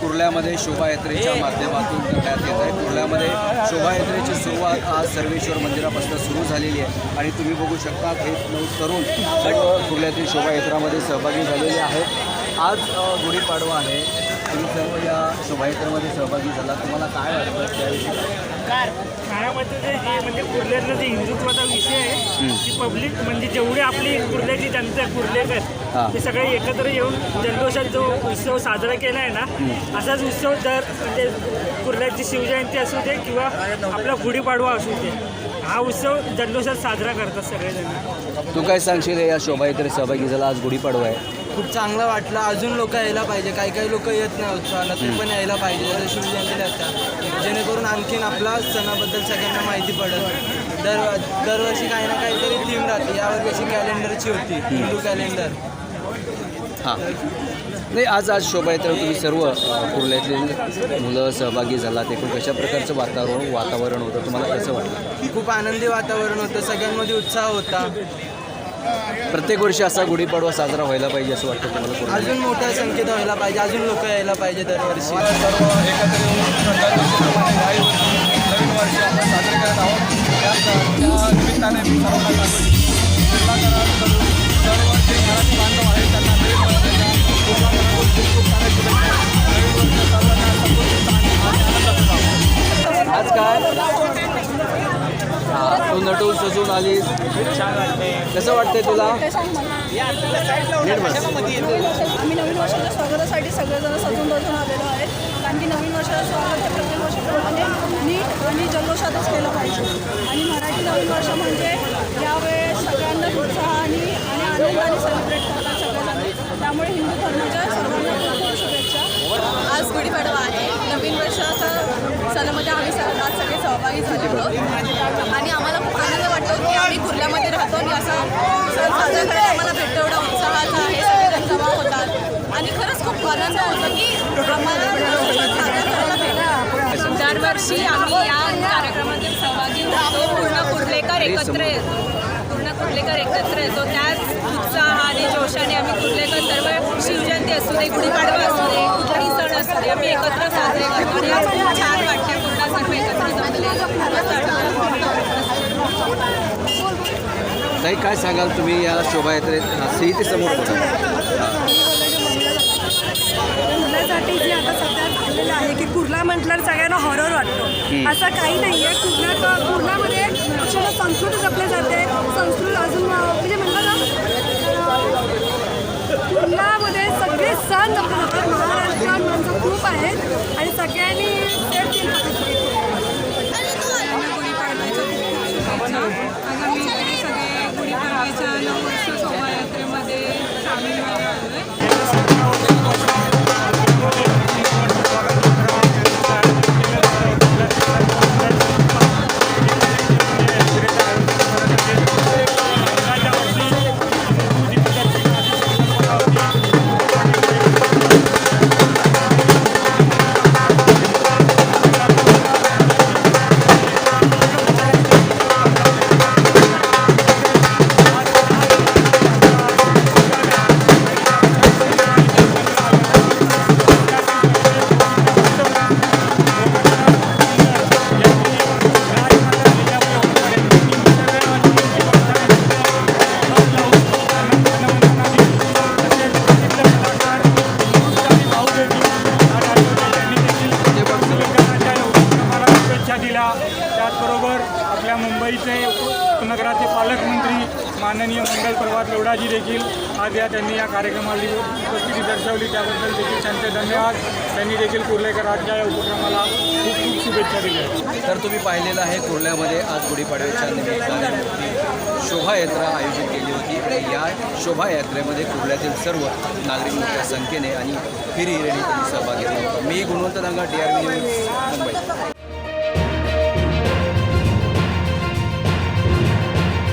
कुर्ल्यामध्ये शोभायात्रेच्या माध्यमातून करण्यात येत आहे. कुर्ल्यामध्ये शोभायात्रेची सुरुवात आज सर्वेश्वर मंदिरापासून सुरू झालेली आहे. आणि तुम्ही बघू शकता हे नऊ तरुण कुर्ल्यातील शोभायात्रामध्ये सहभागी झालेले आहेत. आज गुढीपाडवा आहे. तुम्ही सर्व या शोभायात्रेमध्ये सहभागी झाला. तुम्हाला काय वाटतं त्याविषयी? काळामध्ये जे म्हणजे कुर्ल्यातलं जे हिंदुत्वाचा विषय आहे ती पब्लिक म्हणजे जेवढी आपली कुर्ल्याची जनता ते सगळे एकत्र येऊन जल्लोषात जो उत्सव साजरा केला आहे ना असाच उत्सव दर म्हणजे कुर्ल्याची शिवजयंती असू दे किंवा आपला गुढीपाडवा असू दे हा उत्सव जल्लोषात साजरा करतात सगळेजण. तू काय सांगशील या शोभायात्रेत सहभागी झाला आज गुढीपाडवा आहे? खूप चांगलं वाटलं. अजून लोक यायला पाहिजे. काही काही लोक येत नाही उत्साहाला. ते पण यायला पाहिजे. जसं शिवजयंतीला येतात जेणेकरून आणखीन आपला सणाबद्दल सगळ्यांना माहिती पडेल. दर दरवर्षी काही ना काहीतरी थीम राहते. यावर्षी कॅलेंडरची होती. हिंदू कॅलेंडर हां. नाही आज आज शोभायात्रा तुम्ही सर्व कुर्ल्यातले मुलं सहभागी झालात. एकूण कशा प्रकारचं वातावरण वातावरण होतं? तुम्हाला कसं वाटलं? खूप आनंदी वातावरण होतं. सगळ्यांमध्ये उत्साह होता. प्रत्येक वर्षी असा गुढीपाडवा साजरा व्हायला पाहिजे असं वाटतं तुम्हाला? अजून मोठ्या संख्येत व्हायला पाहिजे अजून लोक यायला पाहिजे दरवर्षी सर्व एकत्र येऊन दरवर्षीप्रमाणे याही नवीन वर्ष आपण साजरे करत आहोत. त्याच त्या निमित्ताने मी सर्वांना तू नटून सजून आली कसं वाटतंय तुला? नीट बस. आम्ही नवीन वर्षाच्या स्वागतासाठी सगळेजण सजून आलेलो आहेत कारण की नवीन वर्षाचं स्वागत हे प्रत्येक वर्षाप्रमाणे नीट आणि जल्लोषातच केलं पाहिजे. आणि मराठी नवीन वर्ष म्हणजे यावेळेस सगळ्यांना उत्साहाने आणि आनंदाने सेलिब्रेट करतात सगळेजण. त्यामुळे हिंदू धर्माच्या सर्वांना खूप खूप शुभेच्छा. आज गुढीपाडवा आहे. नवीन वर्षाच्या सणामध्ये आम्ही आज सगळे सहभागी झालेलो आणि आम्हाला खूप आनंद वाटतो की आम्ही कुर्ल्यामध्ये राहतो आणि असा सण साजरा करायला मला भेटतो एवढा उत्साहाचा आहे सगळेजण जमा होतात. आणि खरंच खूप आनंद होतो की आम्हाला सण साजरा करायला भेटतो दरवर्षी आम्ही या कार्यक्रमातील सहभागी होतो. पूर्ण कुर्लेकर एकत्र येतो. पूर्ण कुर्लेकर एकत्र येतो. त्याच उत्साहाने जोशाने आम्ही कुर्लेकर सर्व शिवजयंती असू दे गुढीपाडवा असू दे कुठलाही सण असू दे आम्ही एकत्र साजरे करतो. आणि आज छान वाटते पूर्ण सर्व एकत्र जमले ताई काय सांगाल तुम्ही? या शोभायात्रेत सीईटी समोर होता कुर्ल्यासाठी जे आता सध्या झालेलं आहे की कुर्ला म्हटल्यावर सगळ्यांना हॉरर वाटतो. असं काही नाही आहे कुर्ल्यात कुर्ल्यामध्ये अक्षरशः संस्कृती जपली जाते. संस्कृत अजून म्हणजे म्हणलं ना कुर्ल्यामध्ये सगळे सण जपले जातात. महाराष्ट्रात माणसं खूप आहेत. आणि सगळ्यांनी माननीय मंगल प्रभात लोढाजी देखील आज या त्यांनी या कार्यक्रमाला उपस्थिती दर्शवली. त्याबद्दल देखील त्यांचे धन्यवाद. त्यांनी देखील कुर्लेकर आजच्या या उपक्रमाला खूप खूप शुभेच्छा दिल्या. तर तुम्ही पाहिलेलं आहे कुर्ल्यामध्ये आज गुढीपाडव्याच्या निमित्ताने मोठी शोभायात्रा आयोजित केली होती. आणि या शोभायात्रेमध्ये कुर्ल्यातील सर्व नागरिक मोठ्या संख्येने आणि फिरी त्यांनी सहभाग घेतला होता. मी Gunwant Danga D R news Mumbai.